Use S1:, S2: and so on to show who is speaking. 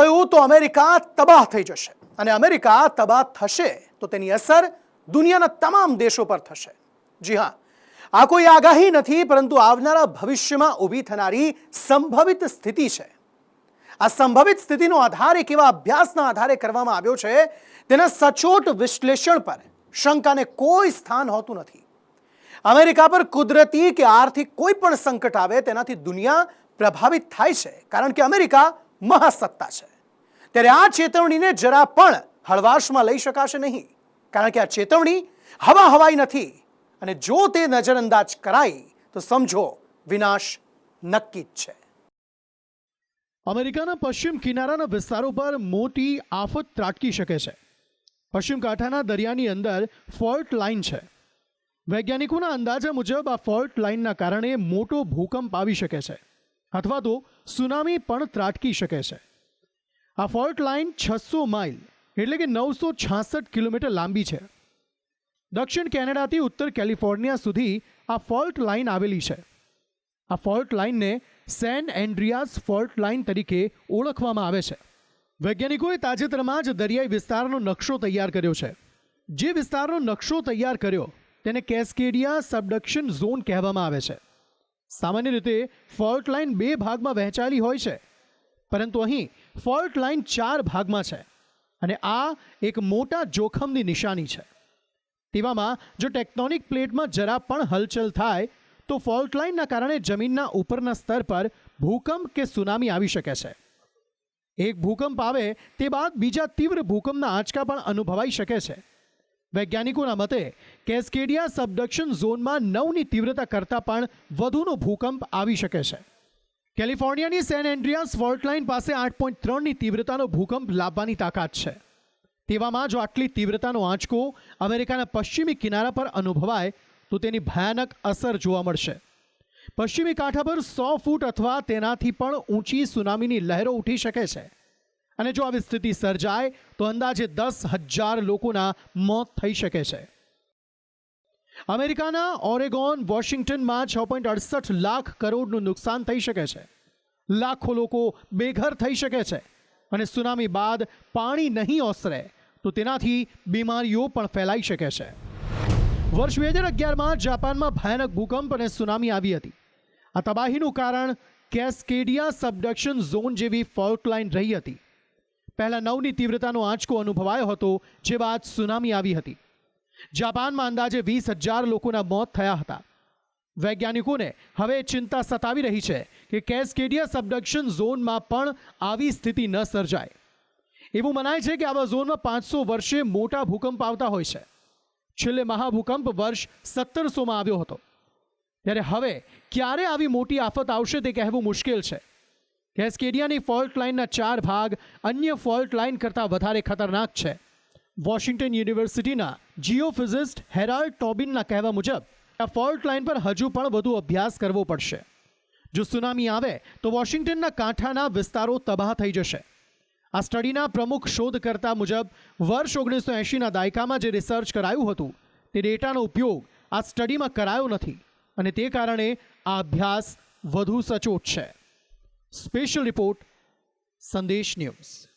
S1: થયું તો અમેરિકા તબાહ થઈ જશે. અને અમેરિકા તબાહ થશે તો તેની અસર દુનિયાના તમામ દેશો પર થશે. જી હા, આ કોઈ આગાહી નથી, પરંતુ આવનારા ભવિષ્યમાં ઊભી થનારી સંભવિત સ્થિતિ છે. આ સંભવિત સ્થિતિનો આધાર એક એવા અભ્યાસના આધારે કરવામાં આવ્યો છે, તેના સચોટ વિશ્લેષણ પર શંકાને કોઈ સ્થાન હોતું નથી. અમેરિકા પર કુદરતી કે આર્થિક કોઈ પણ સંકટ આવે તેનાથી દુનિયા પ્રભાવિત થાય છે, કારણ કે અમેરિકા મહાસત્તા છે. ત્યારે આ ચેતવણીને જરા પણ હળવાશમાં લઈ શકાશે નહીં. કારણ કે આ ચેતવણી હવા હવાઈ નથી અને જો તે નજરઅંદાજ કરાઈ તો સમજો, વિનાશ નક્કી જ છે.
S2: અમેરિકાના પશ્ચિમ કિનારાના વિસ્તારો પર મોટી આફત ત્રાટકી શકે છે. પશ્ચિમ કાંઠાના દરિયાની અંદર ફોલ્ટ લાઇન છે. વૈજ્ઞાનિકોના અંદાજા મુજબ આ ફોલ્ટ લાઇનના કારણે મોટો ભૂકંપ આવી શકે છે. અથવા તો સુનામી પણ ત્રાટકી શકે છે. આ ફોલ્ટ લાઇન છસો માઇલ, એટલે કે નવસો છાસઠ કિલોમીટર લાંબી છે. દક્ષિણ કેનેડાથી ઉત્તર કેલિફોર્નિયા સુધી આ ફોલ્ટ લાઇન આવેલી છે. આ ફોલ્ટ લાઇનને સેન એન્ડ્રિયાસ ફોલ્ટ લાઇન તરીકે ઓળખવામાં આવે છે. વૈજ્ઞાનિકોએ તાજેતરમાં જ દરિયાઈ વિસ્તારનો નકશો તૈયાર કર્યો છે. જે વિસ્તારનો નકશો તૈયાર કર્યો, તેને કેસ્કેડિયા સબડક્શન ઝોન કહેવામાં આવે છે. સામાન્ય રીતે ફોલ્ટ લાઇન બે ભાગમાં વહેંચાયેલી હોય છે. પરંતુ અહીં ફોલ્ટ લાઇન ચાર ભાગમાં છે અને આ એક મોટા જોખમની નિશાની છે. તેવામાં જો ટેક્ટોનિક પ્લેટમાં જરા પણ હલચલ થાય, તો ફોલ્ટ લાઇનના કારણે જમીનના ઉપરના સ્તર પર ભૂકંપ કે સુનામી આવી શકે છે. એક ભૂકંપ આવે તે બાદ બીજા તીવ્ર ભૂકંપના આંચકા પણ અનુભવાઈ શકે છે. વૈજ્ઞાનિકોના મતે, કેસ્કેડિયા સબડક્શન ઝોનમાં નવની તીવ્રતા કરતાં પણ વધુનો ભૂકંપ આવી શકે છે. કેલિફોર્નિયાની સેન એન્ડ્રિયાસ ફોલ્ટલાઇન પાસે આઠ પોઈન્ટ ત્રણની તીવ્રતાનો ભૂકંપ લાવવાની તાકાત છે. તેવામાં જો આટલી તીવ્રતાનો આંચકો અમેરિકાના પશ્ચિમી કિનારા પર અનુભવાય, તો તેની ભયાનક અસર જોવા મળશે. પશ્ચિમી કાંઠા પર સો ફૂટ અથવા તેનાથી પણ ઊંચી સુનામીની લહેરો ઉઠી શકે છે. અને જો આવી સ્થિતિ સર્જાય, તો અંદાજે દસ હજાર લોકોના મોત થઈ શકે છે. અમેરિકાના ઓરેગોન, વોશિંગ્ટનમાં છ પોઈન્ટ અડસઠ લાખ કરોડનું નુકસાન થઈ શકે છે. લાખો લોકો બેઘર થઈ શકે છે અને સુનામી બાદ પાણી નહીં ઓસરે તો તેનાથી બીમારીઓ પણ ફેલાઈ શકે છે. વર્ષ બે હજાર અગિયારમાં જાપાનમાં ભયાનક ભૂકંપ અને સુનામી આવી હતી. આ તબાહીનું કારણ કેસ્કેડિયા સબડક્શન ઝોન જેવી ફોલ્ટ લાઇન રહી હતી. પહેલાં નવની તીવ્રતાનો આંચકો અનુભવાયો હતો જે બાદ સુનામી આવી હતી. જાપાનમાં અંદાજે વીસ હજાર લોકોના મોત થયા હતા. વૈજ્ઞાનિકોને હવે ચિંતા સતાવી રહી છે કે કેસ્કેડિયા સબડક્શન ઝોનમાં પણ આવી સ્થિતિ ન સર્જાય. એવું મનાય છે કે આવા ઝોનમાં પાંચસો વર્ષે મોટા ભૂકંપ આવતા હોય છે. છેલ્લે મહાભૂકંપ વર્ષ સત્તરસોમાં આવ્યો હતો. ત્યારે હવે ક્યારે આવી મોટી આફત આવશે તે કહેવું મુશ્કેલ છે. કેસ્કેડિયાની ફોલ્ટ લાઇનના ચાર ભાગ અન્ય ફોલ્ટ લાઇન કરતાં વધારે ખતરનાક છે. વોશિંગ્ટન યુનિવર્સિટીના જીઓફિઝિસ્ટ હેરાલ્ડ ટોબિનના કહેવા મુજબ, આ ફોલ્ટ લાઇન પર હજુ પણ વધુ અભ્યાસ કરવો પડશે. જો સુનામી આવે, તો વોશિંગ્ટનના કાંઠાના વિસ્તારો તબાહ થઈ જશે. આ સ્ટડીના પ્રમુખ શોધકર્તા મુજબ, વર્ષ ઓગણીસો એંશીના દાયકામાં જે રિસર્ચ કરાયું હતું, તે ડેટાનો ઉપયોગ આ સ્ટડીમાં કરાયો નથી અને તે કારણે આ અભ્યાસ વધુ સચોટ છે. Special report, Sandesh news.